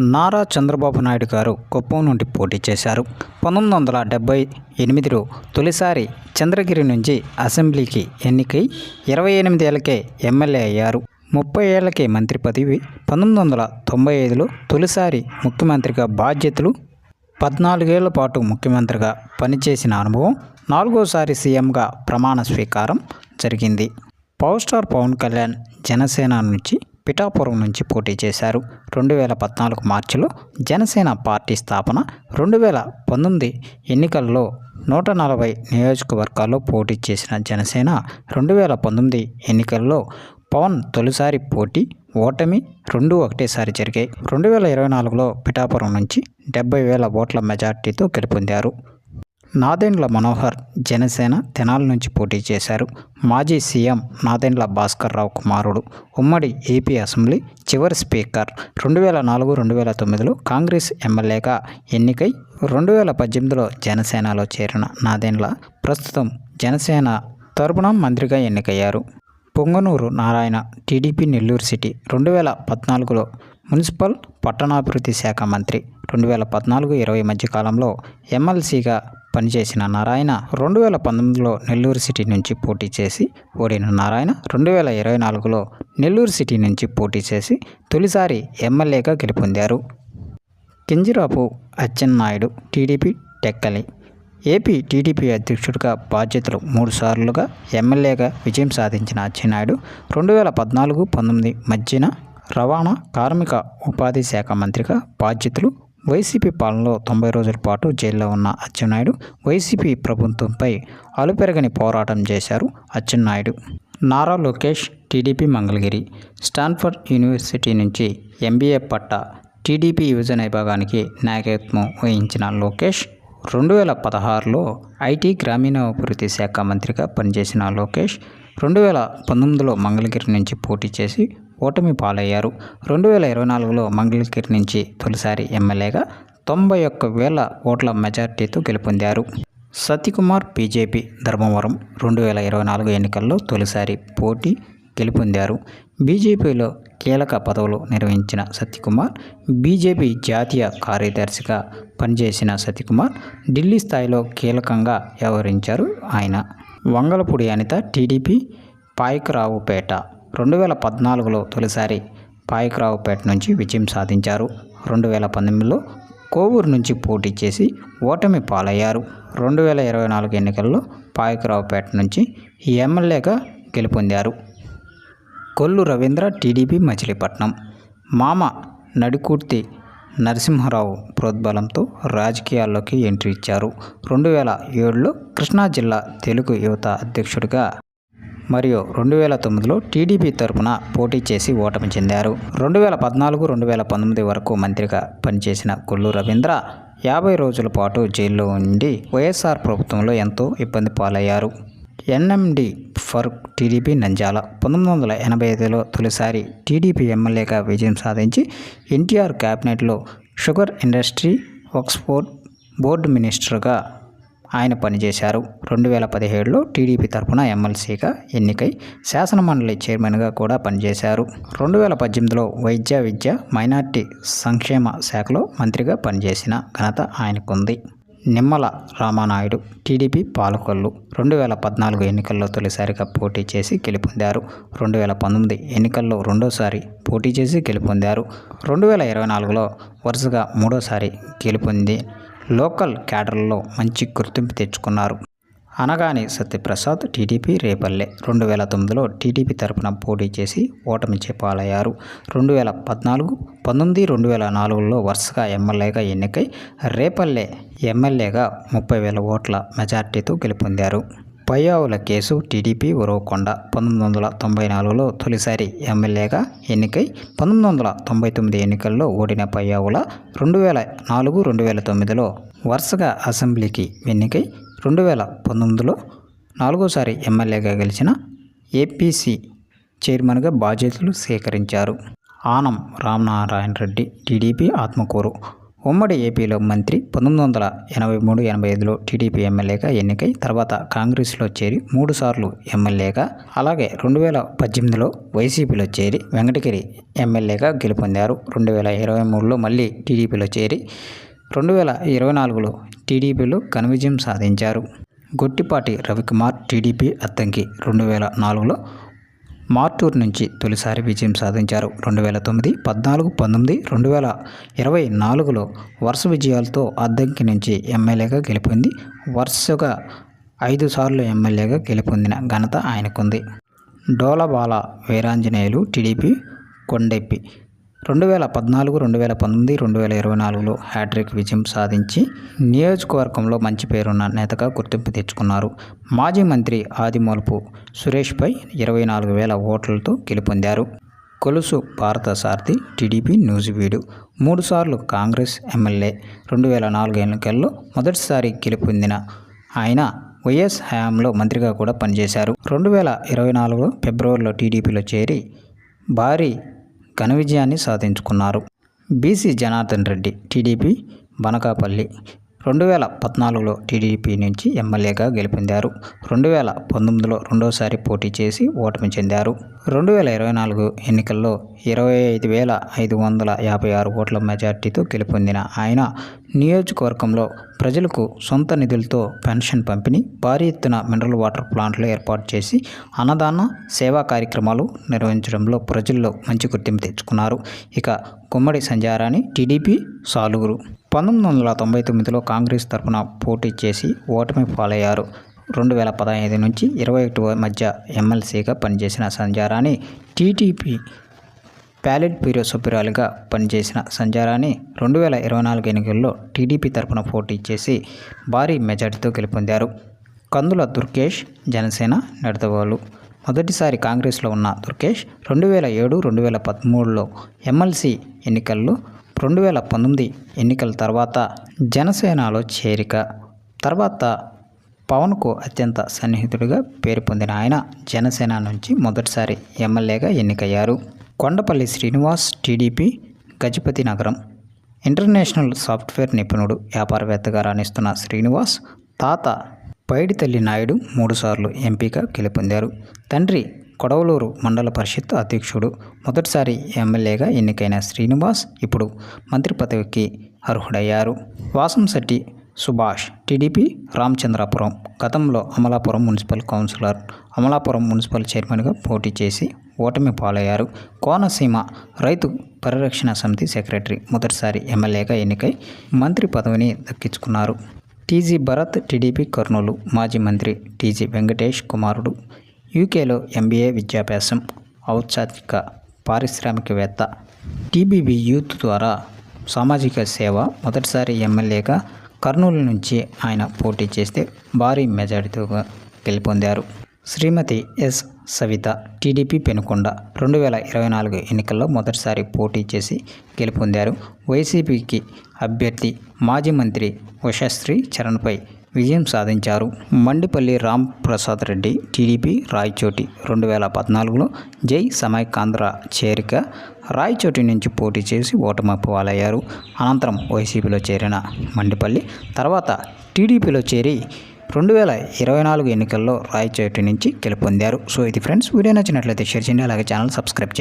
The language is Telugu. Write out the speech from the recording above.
నారా చంద్రబాబు నాయుడు గారు కుప్పం నుండి పోటీ చేశారు. పంతొమ్మిది వందల డెబ్బై ఎనిమిదిలో తొలిసారి చంద్రగిరి నుంచి అసెంబ్లీకి ఎన్నికై ఇరవై ఎనిమిది ఎమ్మెల్యే అయ్యారు. ముప్పై ఏళ్ళకే మంత్రి పదవి పంతొమ్మిది వందల తొంభై ఐదులో తొలిసారి ముఖ్యమంత్రిగా బాధ్యతలు పద్నాలుగేళ్ళ పాటు ముఖ్యమంత్రిగా పనిచేసిన అనుభవం నాలుగోసారి సీఎంగా ప్రమాణ స్వీకారం జరిగింది. పవర్ స్టార్ పవన్ కళ్యాణ్ జనసేన నుంచి పిఠాపురం నుంచి పోటీ చేశారు. రెండు వేల పద్నాలుగు మార్చిలో జనసేన పార్టీ స్థాపన రెండు వేల పంతొమ్మిది ఎన్నికల్లో నూట నలభై నియోజకవర్గాల్లో పోటీ చేసిన జనసేన రెండు వేల పంతొమ్మిది ఎన్నికల్లో పవన్ తొలిసారి పోటీ ఓటమి రెండు ఒకటేసారి జరిగాయి. రెండు వేల ఇరవై నాలుగులో పిఠాపురం నుంచి డెబ్బై వేల ఓట్ల మెజార్టీతో గెలుపొందారు. నాదెండ్ల మనోహర్ జనసేన తెనాల నుంచి పోటీ చేశారు. మాజీ సీఎం నాదెండ్ల భాస్కర్ రావు కుమారుడు ఉమ్మడి ఏపీ అసెంబ్లీ చివరి స్పీకర్. రెండు వేల నాలుగు రెండు వేల తొమ్మిదిలో కాంగ్రెస్ ఎమ్మెల్యేగా ఎన్నికై రెండు వేల పద్దెనిమిదిలో జనసేనలో చేరిన నాదెండ్ల ప్రస్తుతం జనసేన తరపున మంత్రిగా ఎన్నికయ్యారు. పొంగనూరు నారాయణ టీడీపీ నెల్లూరు సిటీ రెండు వేల పద్నాలుగులో మున్సిపల్ పట్టణాభివృద్ధి శాఖ మంత్రి రెండు వేల పద్నాలుగు ఇరవై మధ్య కాలంలో ఎమ్మెల్సీగా పనిచేసిన నారాయణ రెండు వేల పంతొమ్మిదిలో నెల్లూరు సిటీ నుంచి పోటీ చేసి ఓడిన నారాయణ రెండు వేల ఇరవై నాలుగులో నెల్లూరు సిటీ నుంచి పోటీ చేసి తొలిసారి ఎమ్మెల్యేగా గెలుపొందారు. Kinjarapu Atchannaidu TDP Tekkali. AP TDP అధ్యక్షుడిగా బాధ్యతలు మూడుసార్లుగా ఎమ్మెల్యేగా విజయం సాధించిన అచ్చెన్నాయుడు రెండు వేల పద్నాలుగు పంతొమ్మిది మధ్యన రవాణా కార్మిక ఉపాధి శాఖ మంత్రిగా బాధ్యతలు వైసీపీ పాలనలో తొంభై రోజుల పాటు జైల్లో ఉన్న అచ్చెన్నాయుడు వైసీపీ ప్రభుత్వంపై అలుపెరగని పోరాటం చేశారు Atchannaidu. Nara Lokesh TDP Mangalagiri Stanford university నుంచి ఎంబీఏ పట్ట టీడీపీ యువజన విభాగానికి నాయకత్వం వహించిన లోకేష్ రెండు వేల పదహారులో ఐటీ గ్రామీణాభివృద్ధి శాఖ మంత్రిగా పనిచేసిన లోకేష్ రెండు వేల పంతొమ్మిదిలో మంగళగిరి నుంచి పోటీ చేసి ఓటమి పాలయ్యారు. రెండు వేల ఇరవై నాలుగులో మంగళగిరి నుంచి తొలిసారి ఎమ్మెల్యేగా తొంభై ఒక్క వేల ఓట్ల మెజార్టీతో గెలుపొందారు. సతికుమార్ బీజేపీ ధర్మవరం రెండు వేల ఇరవై నాలుగు ఎన్నికల్లో తొలిసారి పోటీ గెలుపొందారు. బీజేపీలో కీలక పదవులు నిర్వహించిన సత్యకుమార్ బీజేపీ జాతీయ కార్యదర్శిగా పనిచేసిన సత్యకుమార్ ఢిల్లీ స్థాయిలో కీలకంగా వ్యవహరించారు ఆయన. వంగలపూడి అనిత టీడీపీ పాయకరావుపేట రెండు వేల పద్నాలుగులో తొలిసారి పాయకరావుపేట నుంచి విజయం సాధించారు. రెండు వేల పంతొమ్మిదిలో కోవూరు నుంచి పోటీ చేసి ఓటమి పాలయ్యారు. రెండు వేల ఇరవై నాలుగు ఎన్నికల్లో పాయకరావుపేట నుంచి ఎమ్మెల్యేగా గెలుపొందారు. కొల్లు రవీంద్ర టీడీపీ మచిలీపట్నం. మామ నడికూర్తి నరసింహారావు ప్రోద్బలంతో రాజకీయాల్లోకి ఎంట్రీ ఇచ్చారు. రెండు వేల ఏడులో కృష్ణా జిల్లా తెలుగు యువత అధ్యక్షుడిగా మరియు రెండు వేల తొమ్మిదిలో టీడీపీ తరపున పోటీ చేసి ఓటమి చెందారు. రెండు వేల పద్నాలుగు రెండు వేల పంతొమ్మిది వరకు మంత్రిగా పనిచేసిన కొల్లు రవీంద్ర యాభై రోజుల పాటు జైల్లో ఉండి వైఎస్ఆర్ ప్రభుత్వంలో ఎంతో ఇబ్బంది పాలయ్యారు. ఎన్ఎండి ఫర్ టీడీపీ నంజాల పంతొమ్మిది వందల ఎనభై ఐదులో తొలిసారి టీడీపీ ఎమ్మెల్యేగా విజయం సాధించి ఎన్టీఆర్ క్యాబినెట్లో షుగర్ ఇండస్ట్రీ ఆక్స్ఫోర్డ్ బోర్డు మినిస్టర్గా ఆయన పనిచేశారు. రెండు వేల పదిహేడులో టీడీపీ తరఫున ఎమ్మెల్సీగా ఎన్నికై శాసనమండలి చైర్మన్గా కూడా పనిచేశారు. రెండు వేల పద్దెనిమిదిలో వైద్య విద్య మైనార్టీ సంక్షేమ శాఖలో మంత్రిగా పనిచేసిన ఘనత ఆయనకుంది. నిమ్మల రామానాయుడు టీడీపీ పాలకొల్లు రెండు వేల పద్నాలుగు ఎన్నికల్లో తొలిసారిగా పోటీ చేసి గెలుపొందారు. రెండు వేల పంతొమ్మిది ఎన్నికల్లో రెండోసారి పోటీ చేసి గెలుపొందారు. రెండు వేల ఇరవై నాలుగులో వరుసగా మూడోసారి గెలుపొంది లోకల్ క్యాడర్లో మంచి గుర్తింపు తెచ్చుకున్నారు. అనగాని సత్యప్రసాద్ టీడీపీ రేపల్లె రెండు వేల తొమ్మిదిలో టీడీపీ తరపున పోటీ చేసి ఓటమి చేపాలయ్యారు. రెండు వేల పద్నాలుగు పంతొమ్మిది రెండు వేల నాలుగులో వరుసగా ఎమ్మెల్యేగా ఎన్నికై రేపల్లె ఎమ్మెల్యేగా ముప్పై వేల ఓట్ల మెజార్టీతో గెలుపొందారు. పయ్యావుల కేసు టీడీపీ ఉరవకొండ పంతొమ్మిది వందల తొంభై నాలుగులో తొలిసారి ఎమ్మెల్యేగా ఎన్నికై పంతొమ్మిది వందల తొంభై తొమ్మిది ఎన్నికల్లో ఓడిన పయ్యావుల రెండు వేల నాలుగు రెండు వేల తొమ్మిదిలో వరుసగా అసెంబ్లీకి ఎన్నికై రెండు వేల పంతొమ్మిదిలో నాలుగోసారి ఎమ్మెల్యేగా గెలిచిన ఏపీసీ చైర్మన్గా బాధ్యతలు స్వీకరించారు. ఆనం రామనారాయణ రెడ్డి టీడీపీ ఆత్మకూరు ఉమ్మడి ఏపీలో మంత్రి పంతొమ్మిది వందల ఎనభై మూడు ఎనభై ఐదులో టీడీపీ ఎమ్మెల్యేగా ఎన్నికై తర్వాత కాంగ్రెస్లో చేరి మూడు సార్లు ఎమ్మెల్యేగా అలాగే రెండు వేల పద్దెనిమిదిలో వైసీపీలో చేరి వెంకటగిరి ఎమ్మెల్యేగా గెలుపొందారు. రెండు వేల ఇరవై మూడులో మళ్ళీ టీడీపీలో చేరి రెండు వేల ఇరవై నాలుగులో టీడీపీలో ఘన విజయం సాధించారు. గొట్టిపాటి రవికుమార్ టీడీపీ అత్తంకి రెండు వేల నాలుగులో మార్టూర్ నుంచి తొలిసారి విజయం సాధించారు. రెండు వేల తొమ్మిది పద్నాలుగు పంతొమ్మిది రెండు వేల ఇరవై నాలుగులో వరుస విజయాలతో అద్దంకి నుంచి ఎమ్మెల్యేగా గెలుపొంది వరుసగా ఐదు సార్లు ఎమ్మెల్యేగా గెలుపొందిన ఘనత ఆయనకుంది. డోలబాల వీరాంజనేయులు టీడీపీ కొండెప్పి రెండు వేల పద్నాలుగు రెండు వేల పంతొమ్మిది రెండు వేల ఇరవై నాలుగులో హ్యాట్రిక్ విజయం సాధించి నియోజకవర్గంలో మంచి పేరున్న నేతగా గుర్తింపు తెచ్చుకున్నారు. మాజీ మంత్రి ఆదిమూలపు సురేష్పై ఇరవై నాలుగు వేల ఓట్లతో గెలుపొందారు. కొలుసు భారత సారథి టీడీపీ న్యూజివీడు మూడుసార్లు కాంగ్రెస్ ఎమ్మెల్యే రెండు వేల నాలుగు ఎన్నికల్లో మొదటిసారి గెలుపొందిన ఆయన వైఎస్ హయాంలో మంత్రిగా కూడా పనిచేశారు. రెండు వేల ఇరవై నాలుగు ఫిబ్రవరిలో టీడీపీలో చేరి భారీ ఘన విజయాన్ని సాధించుకున్నారు. బీసీ జనార్దన్ రెడ్డి టీడీపీ బనకాపల్లి రెండు వేల పద్నాలుగులో టీడీపీ నుంచి ఎమ్మెల్యేగా గెలుపొందారు. రెండు వేల పంతొమ్మిదిలో రెండోసారి పోటీ చేసి ఓటమి చెందారు. రెండు వేల ఇరవై నాలుగు ఎన్నికల్లో ఇరవై ఐదు వేల ఐదు వందల యాభై ఆరు ఓట్ల మెజార్టీతో గెలుపొందిన ఆయన నియోజకవర్గంలో ప్రజలకు సొంత నిధులతో పెన్షన్ పంపిణీ భారీ ఎత్తున మినరల్ వాటర్ ప్లాంట్లు ఏర్పాటు చేసి అన్నదాన సేవా కార్యక్రమాలు నిర్వహించడంలో ప్రజల్లో మంచి గుర్తింపు తెచ్చుకున్నారు. ఇక గుమ్మడి సంజారాణి టీడీపీ సాలుగురు. పంతొమ్మిది వందల తొంభై తొమ్మిదిలో కాంగ్రెస్ తరఫున పోటీ చేసి ఓటమి పాలయ్యారు. రెండు వేల పదహైదు నుంచి ఇరవై ఒకటి మధ్య ఎమ్మెల్సీగా పనిచేసిన సంజారాణి టీటీపీ ప్యాలెట్ బ్యూరో సభ్యురాలిగా పనిచేసిన సంజారాణి రెండు వేల ఇరవై నాలుగు ఎన్నికల్లో టీడీపీ తరపున పోటీ చేసి భారీ మెజార్టీతో గెలుపొందారు. కందుల దుర్గేష్ జనసేన నడతవాళ్ళు మొదటిసారి కాంగ్రెస్లో ఉన్న దుర్గేష్ రెండు వేల ఏడు రెండు వేల పదమూడులో ఎమ్మెల్సీ ఎన్నికల్లో రెండు వేల పంతొమ్మిది ఎన్నికల తర్వాత జనసేనలో చేరిక తర్వాత పవన్కు అత్యంత సన్నిహితుడిగా పేరు పొందిన ఆయన జనసేన నుంచి మొదటిసారి ఎమ్మెల్యేగా ఎన్నికయ్యారు. కొండపల్లి శ్రీనివాస్ టీడీపీ గజపతి నగరం. ఇంటర్నేషనల్ సాఫ్ట్వేర్ నిపుణుడు వ్యాపారవేత్తగా రాణిస్తున్న శ్రీనివాస్ తాత పైడితల్లి నాయుడు మూడుసార్లు ఎంపీగా గెలుపొందారు. తండ్రి కొడవలూరు మండల పరిషత్ అధ్యక్షుడు మొదటిసారి ఎమ్మెల్యేగా ఎన్నికైన శ్రీనివాస్ ఇప్పుడు మంత్రి పదవికి అర్హుడయ్యారు. వాసంశెట్టి సుభాష్ టీడీపీ రామచంద్రాపురం గతంలో Amalapuram municipal councillor Amalapuram municipal చైర్మన్గా పోటీ చేసి ఓటమి పాలయ్యారు. కోనసీమ రైతు పరిరక్షణ సమితి సెక్రటరీ మొదటిసారి ఎమ్మెల్యేగా ఎన్నికై మంత్రి పదవిని దక్కించుకున్నారు. టీజీ భరత్ టీడీపీ కర్నూలు మాజీ మంత్రి టీజీ వెంకటేష్ కుమారుడు యూకేలో ఎంబీఏ విద్యాభ్యాసం ఔత్సాహిక పారిశ్రామికవేత్త. టీబీబీ యూత్ ద్వారా సామాజిక సేవ మొదటిసారి ఎమ్మెల్యేగా కర్నూలు నుంచి ఆయన పోటీ చేస్తే భారీ మెజారిటీతో గెలుపొందారు. శ్రీమతి ఎస్. సవిత టీడీపీ పెనుకొండ రెండు వేల ఇరవై నాలుగు ఎన్నికల్లో మొదటిసారి పోటీ చేసి గెలుపొందారు. వైసీపీకి అభ్యర్థి మాజీ మంత్రి ఉషశ్రీ చరణ్పై విజయం సాధించారు. మండిపల్లి రామ్ ప్రసాద్ రెడ్డి టీడీపీ రాయచోటి రెండు వేల పద్నాలుగులో జై సమైకాంధ్ర చేరిక రాయచోటి నుంచి పోటీ చేసి ఓటమి పాలయ్యారు అనంతరం వైసీపీలో చేరిన మండిపల్లి తర్వాత టీడీపీలో చేరి రెండు వేల ఇరవై నాలుగు ఎన్నికల్లో రాయచోటి నుంచి గెలుపొందారు. సో ఇది ఫ్రెండ్స్ వీడియో నచ్చినట్లయితే షేర్ చేయండి అలాగే ఛానల్ సబ్స్క్రైబ్ చేయండి.